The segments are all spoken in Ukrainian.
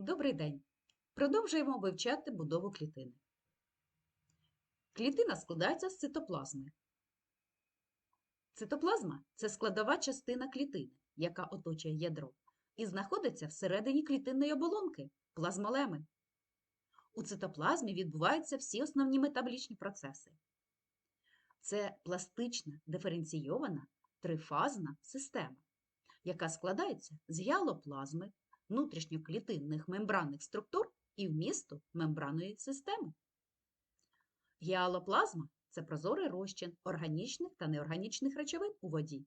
Добрий день! Продовжуємо вивчати будову клітини. Клітина складається з цитоплазми. Цитоплазма це складова частина клітини, яка оточує ядро, і знаходиться всередині клітинної оболонки плазмолеми. У цитоплазмі відбуваються всі основні метаболічні процеси. Це пластична диференційована трифазна система, яка складається з гіалоплазми, внутрішньоклітинних мембранних структур і вмісту мембранної системи. Гіалоплазма це прозорий розчин органічних та неорганічних речовин у воді.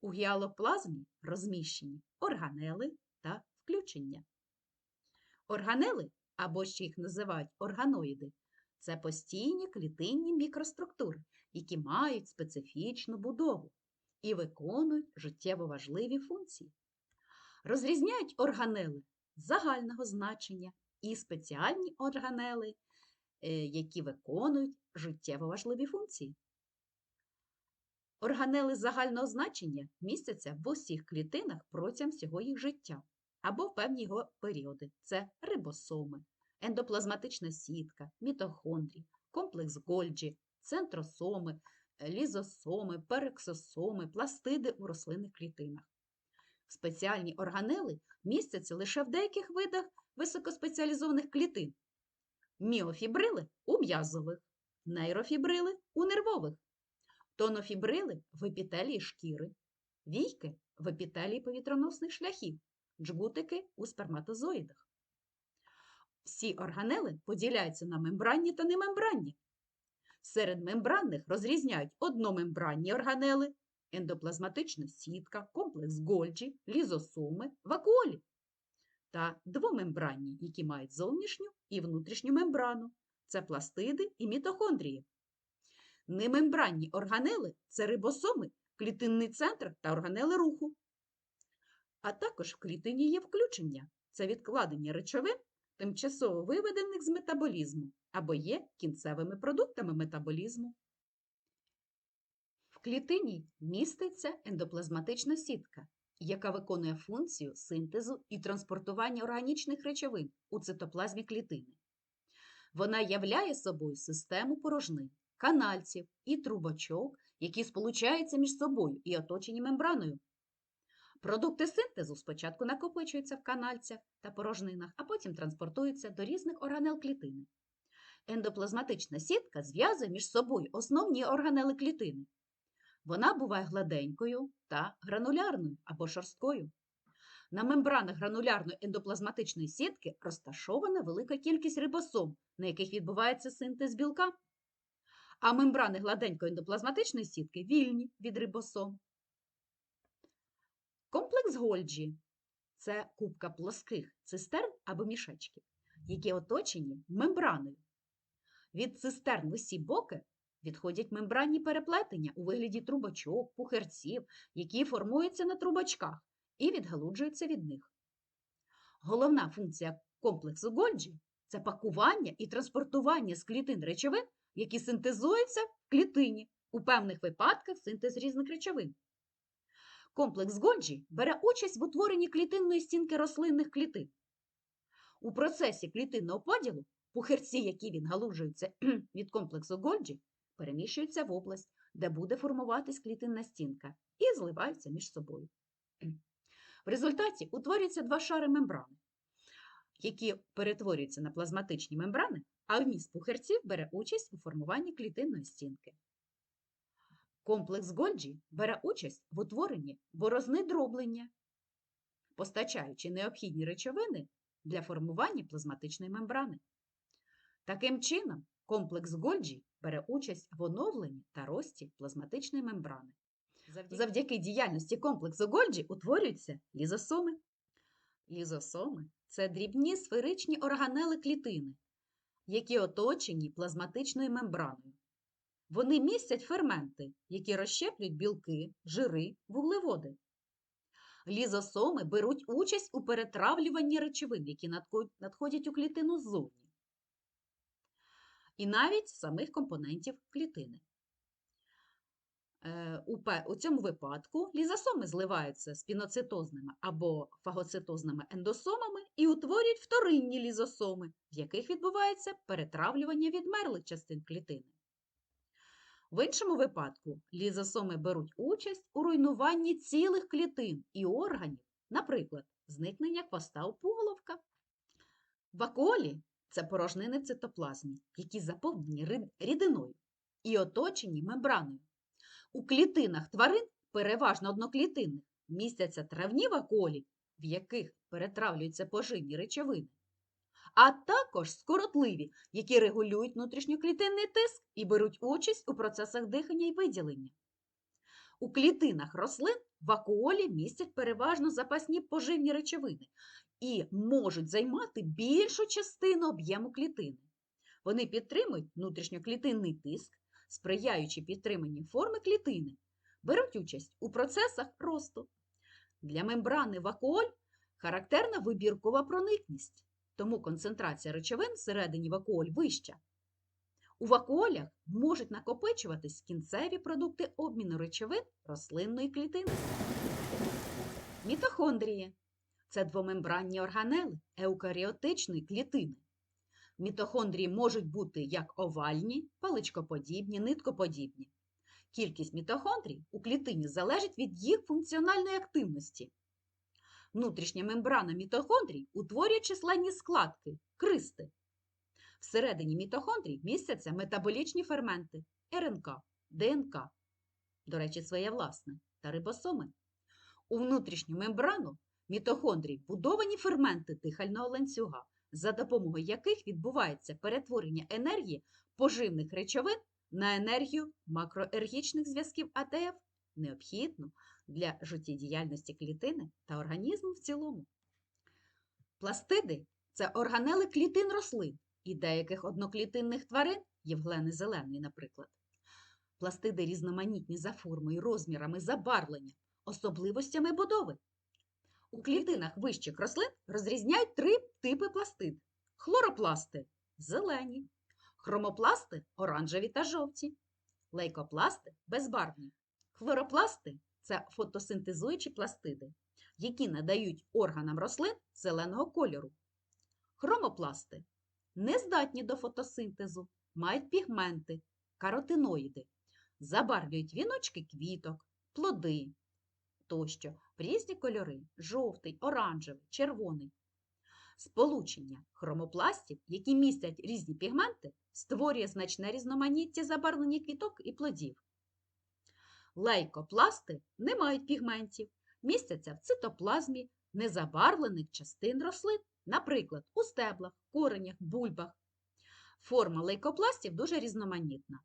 У гіалоплазмі розміщені органели та включення. Органели, або ще їх називають органоїди, це постійні клітинні мікроструктури, які мають специфічну будову і виконують життєво важливі функції. Розрізняють органели загального значення і спеціальні органели, е, які виконують життєво важливі функції. Органели загального значення містяться в усіх клітинах протягом всього їх життя або в певні його періоди. Це рибосоми, ендоплазматична сітка, мітохондрії, комплекс Гольджі, центросоми, лізосоми, перексосоми, пластиди у рослинних клітинах. Спеціальні органели містяться лише в деяких видах високоспеціалізованих клітин. Міофібрили у м'язових, нейрофібрили у нервових, тонофібрили в епітелії шкіри, війки в епітелії повітроносних шляхів, джгутики у сперматозоїдах. Всі органели поділяються на мембранні та немембранні. Серед мембранних розрізняють одномембранні органели, ендоплазматична сітка, комплекс Гольджі, лізосоми, вакуолі та двомембранні, які мають зовнішню і внутрішню мембрану. Це пластиди і мітохондрії. Немембранні органели це рибосоми, клітинний центр та органели руху. А також в клітині є включення це відкладення речовин, тимчасово виведених з метаболізму або є кінцевими продуктами метаболізму. Клітині міститься ендоплазматична сітка, яка виконує функцію синтезу і транспортування органічних речовин у цитоплазмі клітини. Вона являє собою систему порожнин, канальців і трубочок, які сполучаються між собою і оточені мембраною. Продукти синтезу спочатку накопичуються в канальцях та порожнинах, а потім транспортуються до різних органел клітини. Ендоплазматична сітка зв'язує між собою основні органели клітини. Вона буває гладенькою та гранулярною або шорсткою. На мембранах гранулярної ендоплазматичної сітки розташована велика кількість рибосом, на яких відбувається синтез білка. А мембрани гладенької ендоплазматичної сітки вільні від рибосом. Комплекс Гольджі це кубка плоских цистерн або мішечків, які оточені мембраною. Від цистерн в усі боки відходять мембранні переплетення у вигляді трубочок, пухерців, які формуються на трубочках і відгалуджуються від них. Головна функція комплексу Гольджі це пакування і транспортування з клітин речовин, які синтезуються в клітині, у певних випадках синтез різних речовин. Комплекс Гольджі бере участь в утворенні клітинної стінки рослинних клітин. У процесі клітинного поділу пухирці, які відгалужуються від комплексу Гольджі, переміщуються в область, де буде формуватись клітинна стінка, і зливаються між собою. В результаті утворюються два шари мембрани, які перетворюються на плазматичні мембрани, а вміст пухирців бере участь у формуванні клітинної стінки. Комплекс Гольджі бере участь в утворенні борозни дроблення, постачаючи необхідні речовини для формування плазматичної мембрани. Таким чином, комплекс Гольджі бере участь в оновленні та рості плазматичної мембрани. Завдяки, Завдяки діяльності комплексу Гольджі утворюються лізосоми. Лізосоми це дрібні сферичні органели клітини, які оточені плазматичною мембраною. Вони містять ферменти, які розщеплюють білки, жири, вуглеводи. Лізосоми беруть участь у перетравлюванні речовин, які надходять у клітину ззовні. І навіть самих компонентів клітини. Е, У, цьому випадку лізосоми зливаються з піноцитозними або фагоцитозними ендосомами і утворюють вторинні лізосоми, в яких відбувається перетравлювання відмерлих частин клітини. В іншому випадку лізосоми беруть участь у руйнуванні цілих клітин і органів, наприклад, зникнення хвоста у пуголовка. Вакуолі це порожнини в цитоплазмі, які заповнені рідиною і оточені мембраною. У клітинах тварин, переважно одноклітинних, містяться травні вакуолі, в яких перетравлюються поживні речовини, а також скоротливі, які регулюють внутрішньоклітинний тиск і беруть участь у процесах дихання і виділення. У клітинах рослин вакуолі містять переважно запасні поживні речовини і можуть займати більшу частину об'єму клітини. Вони підтримують внутрішньоклітинний тиск, сприяючи підтриманні форми клітини, беруть участь у процесах росту. Для мембрани вакуоль характерна вибіркова проникність, тому концентрація речовин всередині вакуоль вища. У вакуолях можуть накопичуватись кінцеві продукти обміну речовин рослинної клітини. Мітохондрії це двомембранні органели еукаріотичної клітини. Мітохондрії можуть бути як овальні, паличкоподібні, ниткоподібні. Кількість мітохондрій у клітині залежить від їх функціональної активності. Внутрішня мембрана мітохондрій утворює численні складки кристи. Всередині мітохондрій містяться метаболічні ферменти РНК, ДНК, до речі, своє власне, та рибосоми. У внутрішню мембрану мітохондрій вбудовані ферменти дихального ланцюга, за допомогою яких відбувається перетворення енергії поживних речовин на енергію макроергічних зв'язків АТФ, необхідну для життєдіяльності клітини та організму в цілому. Пластиди це органели клітин рослин і деяких одноклітинних тварин, євглени зеленої, наприклад. Пластиди різноманітні за формою, розмірами, забарвленням, особливостями будови. У клітинах вищих рослин розрізняють три типи пластид: хлоропласти зелені, хромопласти оранжеві та жовті, лейкопласти безбарвні. Хлоропласти це фотосинтезуючі пластиди, які надають органам рослин зеленого кольору. Хромопласти не здатні до фотосинтезу, мають пігменти, каротиноїди, забарвлюють віночки квіток, плоди тощо в різні кольори жовтий, оранжевий, червоний. Сполучення хромопластів, які містять різні пігменти, створює значне різноманіття забарвлення квіток і плодів. Лейкопласти не мають пігментів, містяться в цитоплазмі незабарвлених частин рослин, наприклад, у стеблах, коренях, бульбах. Форма лейкопластів дуже різноманітна.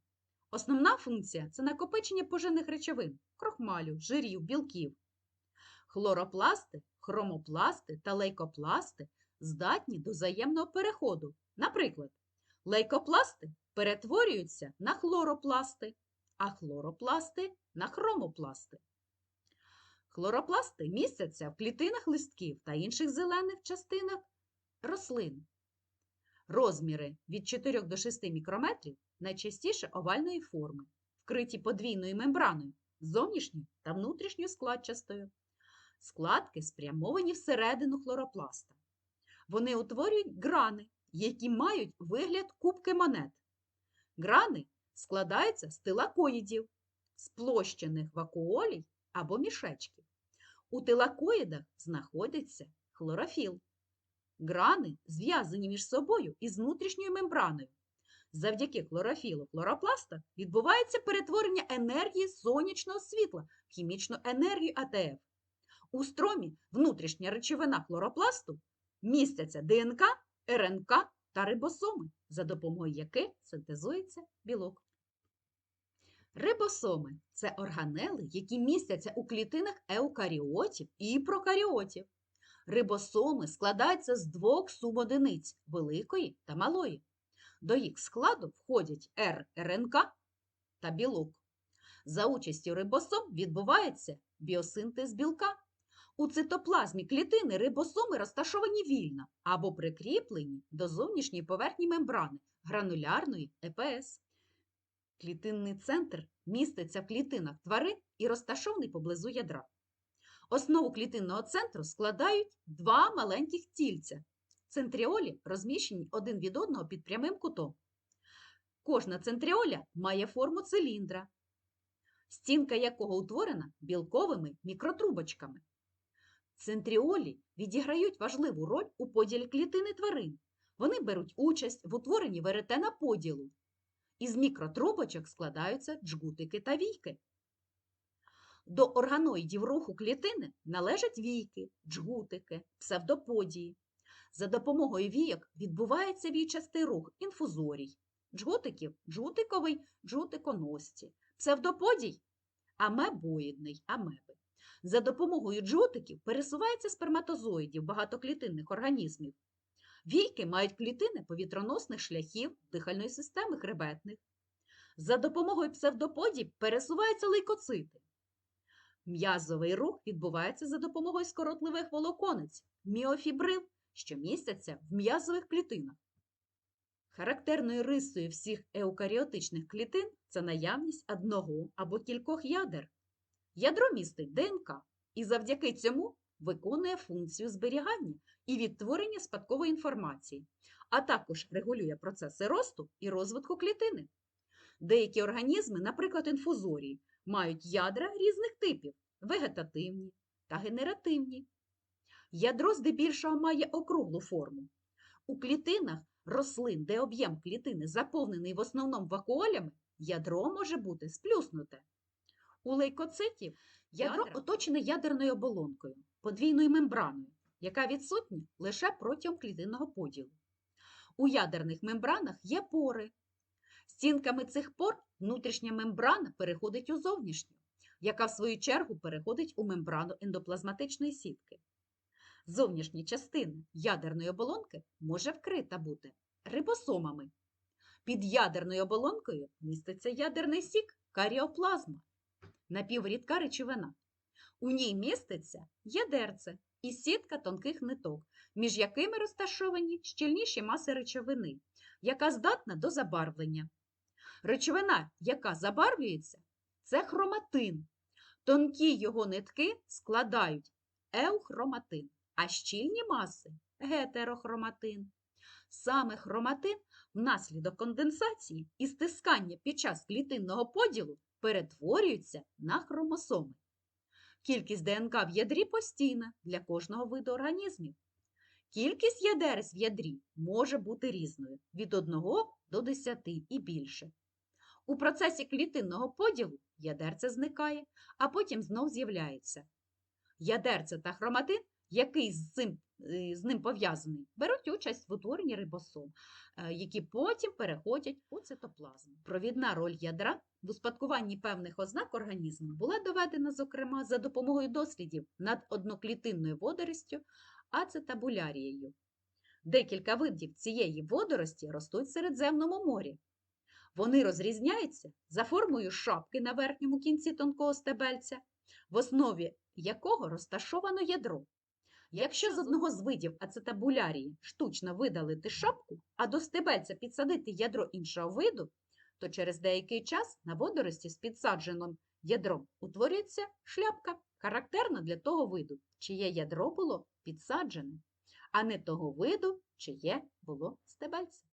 Основна функція це накопичення поживних речовин, крохмалю, жирів, білків. Хлоропласти, хромопласти та лейкопласти здатні до взаємного переходу. Наприклад, лейкопласти перетворюються на хлоропласти, а хлоропласти на хромопласти. Хлоропласти містяться в клітинах листків та інших зелених частинах рослин. Розміри від 4 до 6 мікрометрів найчастіше овальної форми, вкриті подвійною мембраною, зовнішньою та внутрішньою складчастою. Складки спрямовані всередину хлоропласта. Вони утворюють грани, які мають вигляд кубки монет. Грани складаються з тилакоїдів, сплощених вакуолій або мішечків. У тилакоїдах знаходиться хлорофіл. Грани зв'язані між собою із внутрішньою мембраною. Завдяки хлорофілу хлоропласта відбувається перетворення енергії сонячного світла в хімічну енергію АТФ. У стромі внутрішня речовина хлоропласту містяться ДНК, РНК та рибосоми, за допомогою яких синтезується білок. Рибосоми це органели, які містяться у клітинах еукаріотів і прокаріотів. Рибосоми складаються з двох субодиниць великої та малої. До їх складу входять РНК та білок. За участю рибосом відбувається біосинтез білка. У цитоплазмі клітини рибосоми розташовані вільно або прикріплені до зовнішньої поверхні мембрани гранулярної ЕПС. Клітинний центр міститься в клітинах тварин і розташований поблизу ядра. Основу клітинного центру складають два маленьких тільця. Центріолі розміщені один від одного під прямим кутом. Кожна центріоля має форму циліндра, стінка якого утворена білковими мікротрубочками. Центріолі відіграють важливу роль у поділі клітини тварин. Вони беруть участь в утворенні веретена поділу. Із мікротрубочок складаються джгутики та війки. До органоїдів руху клітини належать війки, джгутики, псевдоподії. За допомогою війок відбувається війчастий рух інфузорій, джгутиків джгутиковий джгутиконосці, псевдоподій амебоїдний амеби. За допомогою джгутиків пересувається сперматозоїдів багатоклітинних організмів. Війки мають клітини повітроносних шляхів дихальної системи хребетних. За допомогою псевдоподій пересуваються лейкоцити. М'язовий рух відбувається за допомогою скоротливих волоконець, міофібрил, що містяться в м'язових клітинах. Характерною рисою всіх еукаріотичних клітин це наявність одного або кількох ядер. Ядро містить ДНК і завдяки цьому виконує функцію зберігання і відтворення спадкової інформації, а також регулює процеси росту і розвитку клітини. Деякі організми, наприклад, інфузорії, мають ядра різних типів вегетативні та генеративні. Ядро здебільшого має округлу форму. У клітинах рослин, де об'єм клітини заповнений в основному вакуолями, ядро може бути сплюснуте. У лейкоцитів ядро Ядра. оточене ядерною оболонкою, подвійною мембраною, яка відсутня лише протягом клітинного поділу. У ядерних мембранах є пори. Стінками цих пор внутрішня мембрана переходить у зовнішню, яка в свою чергу переходить у мембрану ендоплазматичної сітки. Зовнішня частина ядерної оболонки може вкрита бути рибосомами. Під ядерною оболонкою міститься ядерний сік каріоплазма, напіврідка речовина. У ній міститься ядерце і сітка тонких ниток, між якими розташовані щільніші маси речовини, яка здатна до забарвлення. Речовина, яка забарвлюється, це хроматин. Тонкі його нитки складають еухроматин, а щільні маси гетерохроматин. Саме хроматин внаслідок конденсації і стискання під час клітинного поділу перетворюється на хромосоми. Кількість ДНК в ядрі постійна для кожного виду організмів. Кількість ядерець в ядрі може бути різною від 1 до 10 і більше. У процесі клітинного поділу ядерце зникає, а потім знов з'являється. Ядерце та хроматин, який з цим, е, з ним пов'язаний, беруть участь в утворенні рибосом, е, які потім переходять у цитоплазму. Провідна роль ядра в успадкуванні певних ознак організму була доведена, зокрема, за допомогою дослідів над одноклітинною водоростю ацетабулярією. Декілька видів цієї водорості ростуть в Середземному морі. Вони розрізняються за формою шапки на верхньому кінці тонкого стебельця, в основі якого розташовано ядро. Якщо з одного з видів ацетабулярії штучно видалити шапку, а до стебельця підсадити ядро іншого виду, то через деякий час на водорості з підсадженим ядром утворюється шляпка, характерна для того виду, чиє ядро було підсаджене, а не того виду, чиє було стебельце.